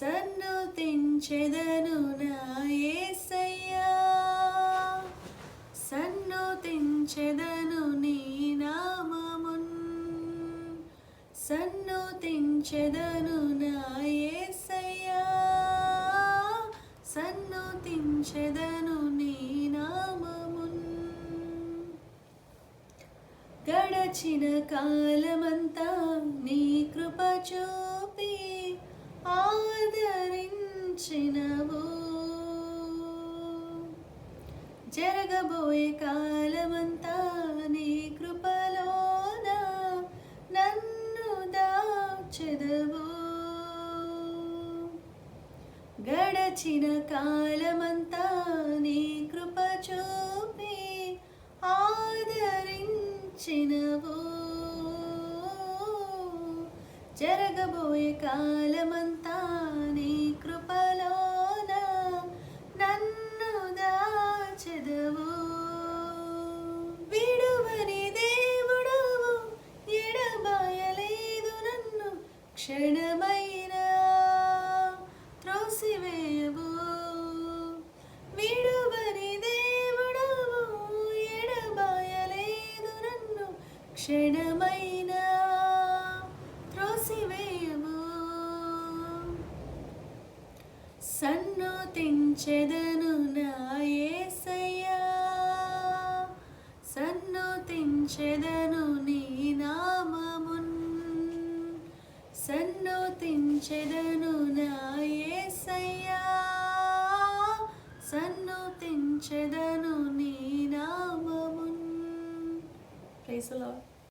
సన్ను తెంచెదను నా సన్ను తెంచెదను నీ నామమున్. సన్ను తెంచెదను నా సన్ను తెంచెదను నీ నామమున్. గడచిన కాలమంతా నీ కృప చూపి ఆదరించినవు జరగబోయే కాలమంతా నీ కృపలోన నన్ను దాచెదవు? గడచిన కాలమంతా నీ కృప చూపి ఆదరించినవు? జరగబోయే కాలమంతా క్షణమైనా త్రోసివేయవు. విడువని దేవుడవు ఎడబాయలేదు నన్ను. క్షణమైనా త్రోసివేయవు. సన్నుతించెదను నా ఏసయ్యా. సన్నుతించెదను నీ సన్నుతించెదను నా యేసయ్యా సన్నుతించెదను నీ నామమున్. Praise lord